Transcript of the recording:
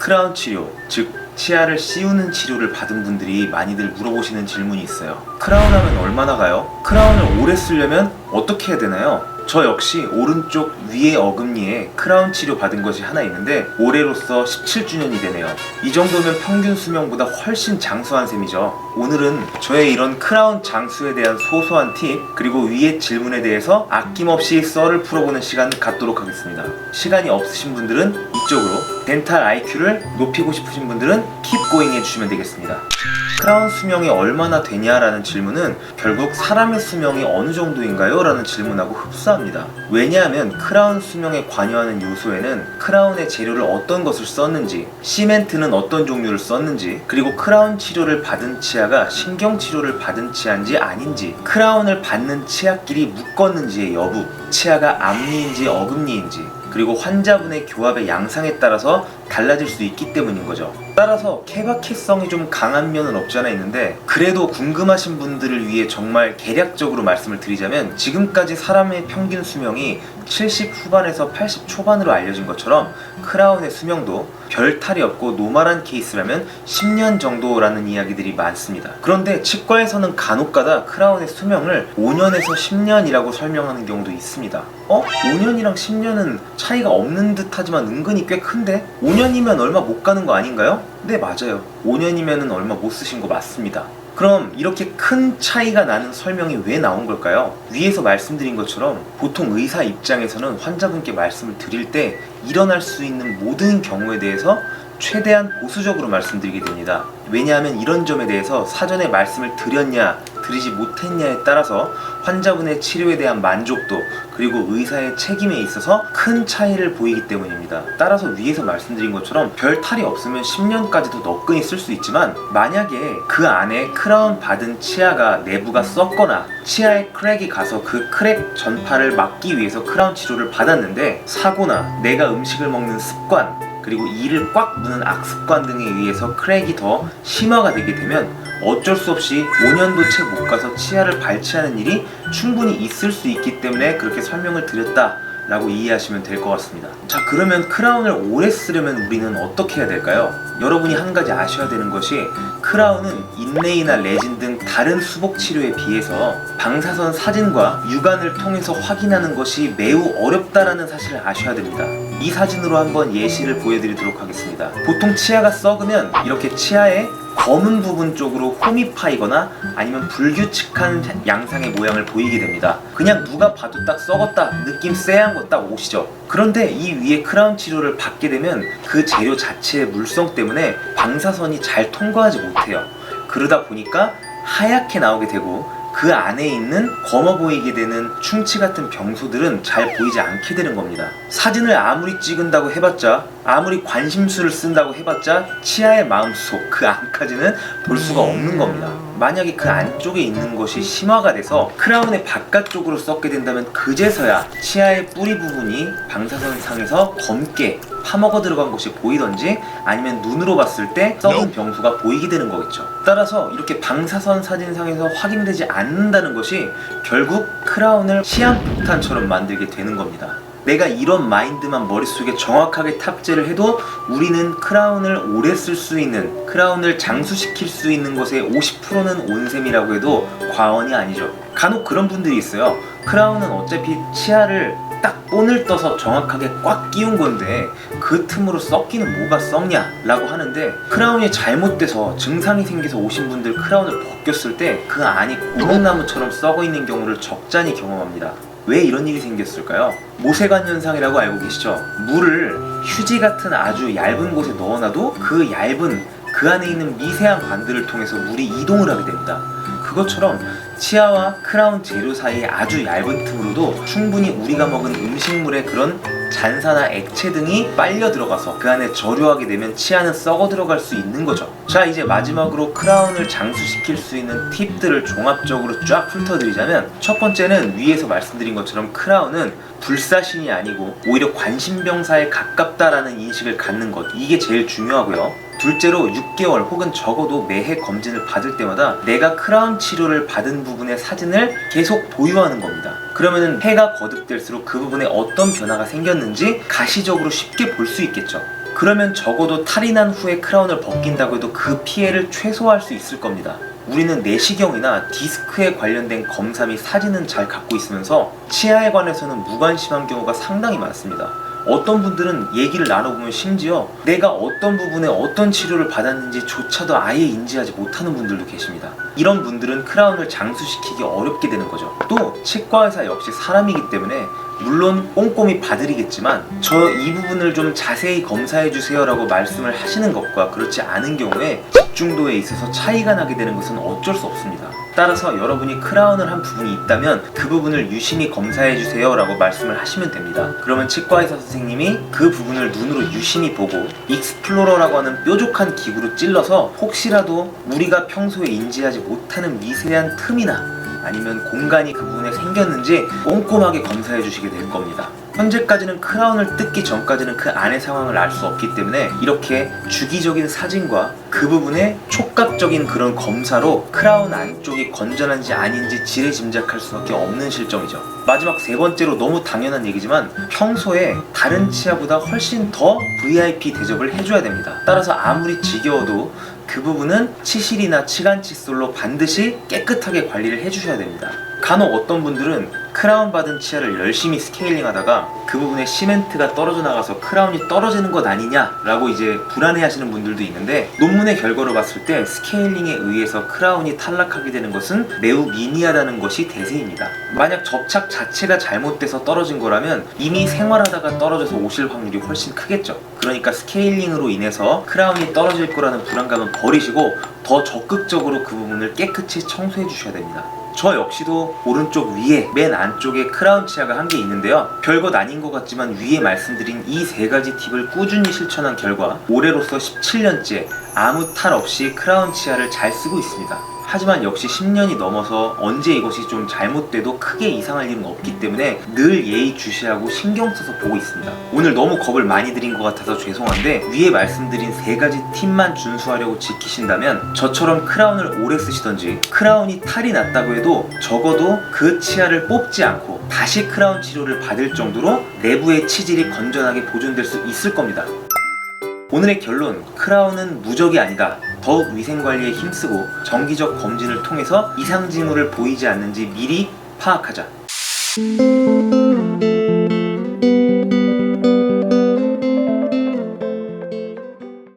크라운 치료, 즉 치아를 씌우는 치료를 받은 분들이 많이들 물어보시는 질문이 있어요. 크라운 하면 얼마나 가요? 크라운을 오래 쓰려면 어떻게 해야 되나요? 저 역시 오른쪽 위에 어금니에 크라운 치료 받은 것이 하나 있는데 올해로써 17주년이 되네요. 이 정도면 평균 수명보다 훨씬 장수한 셈이죠. 오늘은 저의 이런 크라운 장수에 대한 소소한 팁 그리고 위의 질문에 대해서 아낌없이 썰을 풀어보는 시간 갖도록 하겠습니다. 시간이 없으신 분들은 이쪽으로 덴탈 IQ를 높이고 싶으신 분들은 킵 고잉 해주시면 되겠습니다. 크라운 수명이 얼마나 되냐라는 질문은 결국 사람의 수명이 어느 정도인가요? 라는 질문하고 흡사합니다. 왜냐하면 크라운 수명에 관여하는 요소에는 크라운의 재료를 어떤 것을 썼는지, 시멘트는 어떤 종류를 썼는지, 그리고 크라운 치료를 받은 치아가 신경 치료를 받은 치아인지 아닌지, 크라운을 받는 치아끼리 묶었는지의 여부, 치아가 앞니인지 어금니인지, 그리고 환자분의 교합의 양상에 따라서 달라질 수 있기 때문인 거죠. 따라서 케바케성이 좀 강한 면은 없지 않아 있는데 그래도 궁금하신 분들을 위해 정말 개략적으로 말씀을 드리자면 지금까지 사람의 평균 수명이 70 후반에서 80 초반으로 알려진 것처럼 크라운의 수명도 별 탈이 없고 노멀한 케이스라면 10년 정도라는 이야기들이 많습니다. 그런데 치과에서는 간혹가다 크라운의 수명을 5년에서 10년이라고 설명하는 경우도 있습니다. 어? 5년이랑 10년은 차이가 없는 듯 하지만 은근히 꽤 큰데? 5년이면 얼마 못 가는 거 아닌가요? 네, 맞아요. 5년이면 얼마 못 쓰신 거 맞습니다. 그럼 이렇게 큰 차이가 나는 설명이 왜 나온 걸까요? 위에서 말씀드린 것처럼 보통 의사 입장에서는 환자분께 말씀을 드릴 때 일어날 수 있는 모든 경우에 대해서 최대한 보수적으로 말씀드리게 됩니다. 왜냐하면 이런 점에 대해서 사전에 말씀을 드렸냐, 드리지 못했냐에 따라서 환자분의 치료에 대한 만족도 그리고 의사의 책임에 있어서 큰 차이를 보이기 때문입니다. 따라서 위에서 말씀드린 것처럼 별 탈이 없으면 10년까지도 너끈히 쓸 수 있지만 만약에 그 안에 크라운 받은 치아가 내부가 썩거나 치아에 크랙이 가서 그 크랙 전파를 막기 위해서 크라운 치료를 받았는데 사고나 내가 음식을 먹는 습관 그리고 이를 꽉 무는 악습관 등에 의해서 크랙이 더 심화가 되게 되면 어쩔 수 없이 5년도 채 못 가서 치아를 발치하는 일이 충분히 있을 수 있기 때문에 그렇게 설명을 드렸다. 라고 이해하시면 될 것 같습니다. 자, 그러면 크라운을 오래 쓰려면 우리는 어떻게 해야 될까요? 여러분이 한 가지 아셔야 되는 것이 크라운은 인레이나 레진 등 다른 수복 치료에 비해서 방사선 사진과 육안을 통해서 확인하는 것이 매우 어렵다라는 사실을 아셔야 됩니다. 이 사진으로 한번 예시를 보여드리도록 하겠습니다. 보통 치아가 썩으면 이렇게 치아에 검은 부분 쪽으로 홈이 파이거나 아니면 불규칙한 양상의 모양을 보이게 됩니다. 그냥 누가 봐도 딱 썩었다 느낌 쎄한 거 딱 오시죠. 그런데 이 위에 크라운 치료를 받게 되면 그 재료 자체의 물성 때문에 방사선이 잘 통과하지 못해요. 그러다 보니까 하얗게 나오게 되고 그 안에 있는 검어 보이게 되는 충치 같은 병소들은 잘 보이지 않게 되는 겁니다. 사진을 아무리 찍은다고 해봤자, 아무리 관심수를 쓴다고 해봤자, 치아의 마음속 그 안까지는 볼 수가 없는 겁니다. 만약에 그 안쪽에 있는 것이 심화가 돼서 크라운의 바깥쪽으로 썩게 된다면 그제서야 치아의 뿌리 부분이 방사선 상에서 검게 파먹어 들어간 것이 보이던지 아니면 눈으로 봤을 때 썩은 병수가 보이게 되는 거겠죠. 따라서 이렇게 방사선 사진상에서 확인되지 않는다는 것이 결국 크라운을 시한폭탄처럼 만들게 되는 겁니다. 내가 이런 마인드만 머릿속에 정확하게 탑재를 해도 우리는 크라운을 오래 쓸 수 있는 크라운을 장수시킬 수 있는 것의 50%는 온셈이라고 해도 과언이 아니죠. 간혹 그런 분들이 있어요. 크라운은 어차피 치아를 딱 본을 떠서 정확하게 꽉 끼운 건데 그 틈으로 썩기는 뭐가 썩냐 라고 하는데 크라운이 잘못돼서 증상이 생겨서 오신 분들 크라운을 벗겼을 때 그 안이 고목나무처럼 썩어 있는 경우를 적잖이 경험합니다. 왜 이런 일이 생겼을까요? 모세관 현상이라고 알고 계시죠? 물을 휴지 같은 아주 얇은 곳에 넣어놔도 그 얇은 그 안에 있는 미세한 관들을 통해서 물이 이동을 하게 됩니다. 그것처럼 치아와 크라운 재료 사이의 아주 얇은 틈으로도 충분히 우리가 먹은 음식물의 그런 잔사나 액체 등이 빨려 들어가서 그 안에 절유하게 되면 치아는 썩어 들어갈 수 있는 거죠. 자, 이제 마지막으로 크라운을 장수시킬 수 있는 팁들을 종합적으로 쫙 훑어드리자면 첫 번째는 위에서 말씀드린 것처럼 크라운은 불사신이 아니고 오히려 관심병사에 가깝다라는 인식을 갖는 것 이게 제일 중요하고요. 둘째로 6개월 혹은 적어도 매해 검진을 받을 때마다 내가 크라운 치료를 받은 부분의 사진을 계속 보유하는 겁니다. 그러면은 해가 거듭될수록 그 부분에 어떤 변화가 생겼는지 가시적으로 쉽게 볼 수 있겠죠. 그러면 적어도 탈이 난 후에 크라운을 벗긴다고 해도 그 피해를 최소화할 수 있을 겁니다. 우리는 내시경이나 디스크에 관련된 검사 및 사진은 잘 갖고 있으면서 치아에 관해서는 무관심한 경우가 상당히 많습니다. 어떤 분들은 얘기를 나눠보면 심지어 내가 어떤 부분에 어떤 치료를 받았는지조차도 아예 인지하지 못하는 분들도 계십니다. 이런 분들은 크라운을 장수시키기 어렵게 되는 거죠. 또 치과 의사 역시 사람이기 때문에 물론 꼼꼼히 봐드리겠지만 저 이 부분을 좀 자세히 검사해 주세요라고 말씀을 하시는 것과 그렇지 않은 경우에 집중도에 있어서 차이가 나게 되는 것은 어쩔 수 없습니다. 따라서 여러분이 크라운을 한 부분이 있다면 그 부분을 유심히 검사해 주세요라고 말씀을 하시면 됩니다. 그러면 치과 의사 선생님이 그 부분을 눈으로 유심히 보고 익스플로러라고 하는 뾰족한 기구로 찔러서 혹시라도 우리가 평소에 인지하 지 못하는 미세한 틈이나 아니면 공간이 그 부분에 생겼는지 꼼꼼하게 검사해 주시게 될 겁니다. 현재까지는 크라운을 뜯기 전까지는 그 안의 상황을 알 수 없기 때문에 이렇게 주기적인 사진과 그 부분의 촉각적인 그런 검사로 크라운 안쪽이 건전한지 아닌지 지레 짐작할 수밖에 없는 실정이죠. 마지막 세 번째로 너무 당연한 얘기지만 평소에 다른 치아보다 훨씬 더 VIP 대접을 해줘야 됩니다. 따라서 아무리 지겨워도 그 부분은 치실이나 치간 칫솔로 반드시 깨끗하게 관리를 해주셔야 됩니다. 간혹 어떤 분들은 크라운 받은 치아를 열심히 스케일링 하다가 그 부분에 시멘트가 떨어져 나가서 크라운이 떨어지는 것 아니냐라고 이제 불안해 하시는 분들도 있는데 논문의 결과로 봤을 때 스케일링에 의해서 크라운이 탈락하게 되는 것은 매우 미미하다는 것이 대세입니다. 만약 접착 자체가 잘못돼서 떨어진 거라면 이미 생활하다가 떨어져서 오실 확률이 훨씬 크겠죠. 그러니까 스케일링으로 인해서 크라운이 떨어질 거라는 불안감은 버리시고 더 적극적으로 그 부분을 깨끗이 청소해 주셔야 됩니다. 저 역시도 오른쪽 위에 맨 안쪽에 크라운 치아가 한 개 있는데요. 별것 아닌 것 같지만 위에 말씀드린 이 세 가지 팁을 꾸준히 실천한 결과 올해로서 17년째 아무 탈 없이 크라운 치아를 잘 쓰고 있습니다. 하지만 역시 10년이 넘어서 언제 이것이 좀 잘못돼도 크게 이상할 일은 없기 때문에 늘 예의 주시하고 신경 써서 보고 있습니다. 오늘 너무 겁을 많이 드린 것 같아서 죄송한데 위에 말씀드린 세 가지 팁만 준수하려고 지키신다면 저처럼 크라운을 오래 쓰시던지 크라운이 탈이 났다고 해도 적어도 그 치아를 뽑지 않고 다시 크라운 치료를 받을 정도로 내부의 치질이 건전하게 보존될 수 있을 겁니다. 오늘의 결론 크라운은 무적이 아니다. 더욱 위생 관리에 힘쓰고 정기적 검진을 통해서 이상 징후를 보이지 않는지 미리 파악하자.